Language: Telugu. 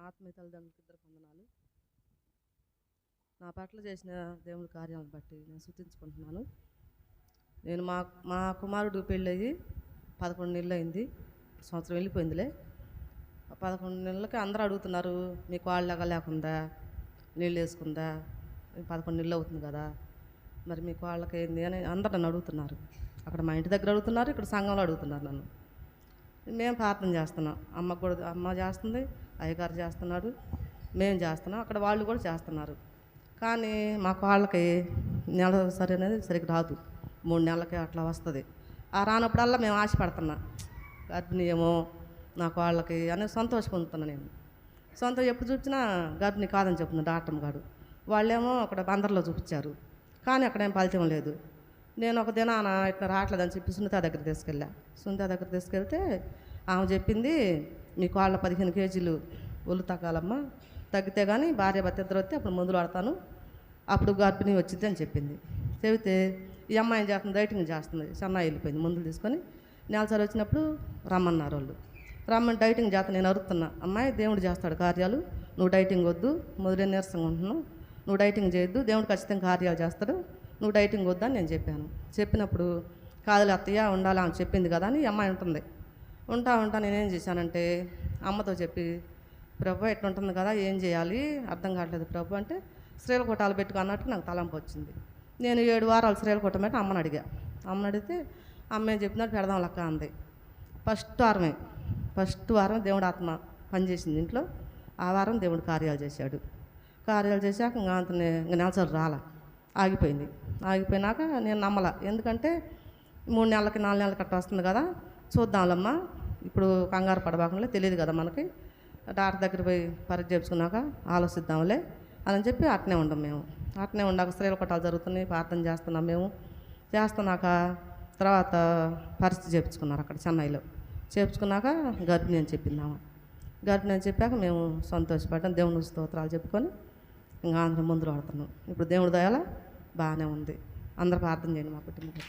ఆత్మీయ ఇద్దరు వందనాలు నా పట్ల చేసిన దేవుని కార్యాలను బట్టి నేను సూచించుకుంటున్నాను. నేను మా మా కుమారుడు పెళ్ళయ్యి పదకొండు నెలలు అయింది సంవత్సరం వెళ్ళిపోయిందిలే. పదకొండు నెలలకి అందరూ అడుగుతున్నారు మీకు వాళ్ళగా లేకుండా నీళ్ళు వేసుకుందా? పదకొండు నెలలు అవుతుంది కదా. మరి మీకు వాళ్ళకి ఏంది? అని అందరు నన్ను అడుగుతున్నారు. అక్కడ మా ఇంటి దగ్గర అడుగుతున్నారు ఇక్కడ సంఘంలో అడుగుతున్నారు నన్ను. మేము ప్రార్థన చేస్తున్నాం. అమ్మ కూడా అమ్మ చేస్తుంది అయ్యగారు చేస్తున్నాడు మేము చేస్తున్నాం. అక్కడ వాళ్ళు కూడా చేస్తున్నారు. కానీ మాకు వాళ్ళకి నెల సరి అనేది సరిగ్గా రాదు. మూడు నెలలకి అట్లా వస్తుంది. ఆ రానప్పుడల్లా మేము ఆశపడుతున్నాం. గర్భిణీయమో నాకు వాళ్ళకి అనేది సంతోషం పొందుతున్నాను నేను. సొంతం ఎప్పుడు చూసినా గర్భిణి కాదని చెప్తుంది డాక్టర్ గారు. వాళ్ళేమో అక్కడ బందర్లో చూపించారు. కానీ అక్కడ ఏం ఫలితం లేదు. నేను ఒక దినాన ఇట్లా రావట్లేదని చెప్పి సునీత దగ్గర తీసుకెళ్ళా. సునీత దగ్గర తీసుకెళ్తే ఆమె చెప్పింది మీకు వాళ్ళ పదిహేను కేజీలు ఒళ్ళు తగ్గాలమ్మా తగ్గితే కానీ భార్య భర్త ఇద్దరు వస్తే అప్పుడు మందులు వాడతాను. అప్పుడు గర్భిణీ వచ్చింది అని చెప్పింది. చెబితే ఈ అమ్మాయి ఏం చేస్తుంది? డైటింగ్ చేస్తుంది. చెన్నై వెళ్ళిపోయింది. మందులు తీసుకొని నెలసారి వచ్చినప్పుడు రమ్మన్నారు వాళ్ళు. రమ్మని డైటింగ్ చేస్తా నేను అరుతున్నా అమ్మాయి దేవుడు చేస్తాడు కార్యాలు. నువ్వు డైటింగ్ వద్దు. మొదలైన నీరసంగా ఉంటున్నావు. నువ్వు డైటింగ్ చేయొద్దు. దేవుడు ఖచ్చితంగా కార్యాలు చేస్తాడు. నువ్వు డైటింగ్ వద్దని నేను చెప్పాను. చెప్పినప్పుడు కాదులే అత్తయ్య ఉండాలి? అని చెప్పింది కదా అని అమ్మాయి ఉంటుంది ఉంటా ఉంటా నేనేం చేశానంటే అమ్మతో చెప్పి ప్రభు ఎట్లా ఉంటుంది కదా ఏం చేయాలి? అర్థం కావట్లేదు ప్రభు అంటే స్త్రీల కొట్టాలు పెట్టుకో అన్నట్టు నాకు తలంపు వచ్చింది. నేను ఏడు వారాలు స్త్రీల కొట్టం పెట్టి అమ్మని అడిగా. అమ్మని అడిగితే అమ్మే చెప్పినట్టు పెడదాం లెక్క అంది. ఫస్ట్ వారమే ఫస్ట్ వారం దేవుడు ఆత్మ పనిచేసింది ఇంట్లో. ఆ వారం దేవుడు కార్యాలు చేశాడు. కార్యాలు చేశాక ఇంకా అంత ఇంకా నెలసరి రాల. ఆగిపోయింది. ఆగిపోయినాక నేను నమ్మల. ఎందుకంటే మూడు నెలలకి నాలుగు నెలలకి అట్లా వస్తుంది కదా. చూద్దాంలమ్మా. ఇప్పుడు కంగారు పడబాకుండా తెలియదు కదా మనకి. డాక్టర్ దగ్గర పోయి పరీక్ష చేయించుకున్నాక ఆలోచిద్దాంలే అని చెప్పి అట్నే ఉండం మేము. అట్నే ఉండాక స్త్రీల కొట్టాలు జరుగుతున్నాయి ప్రార్థన చేస్తున్నాం మేము. చేస్తున్నాక తర్వాత పరిస్థితి చేపించుకున్నారు అక్కడ చెన్నైలో. చేయించుకున్నాక గర్భిణి అని చెప్పింది గర్భిణి అని చెప్పాక మేము సంతోషపడ్డాం. దేవుని స్తోత్రాలు చెప్పుకొని ఇంకా ఆంధ్ర ముందు పడుతున్నాం. ఇప్పుడు దేవుడి దయాల బాగానే ఉంది. అందరూ ప్రార్థన చేయండి మా కుటుంబం.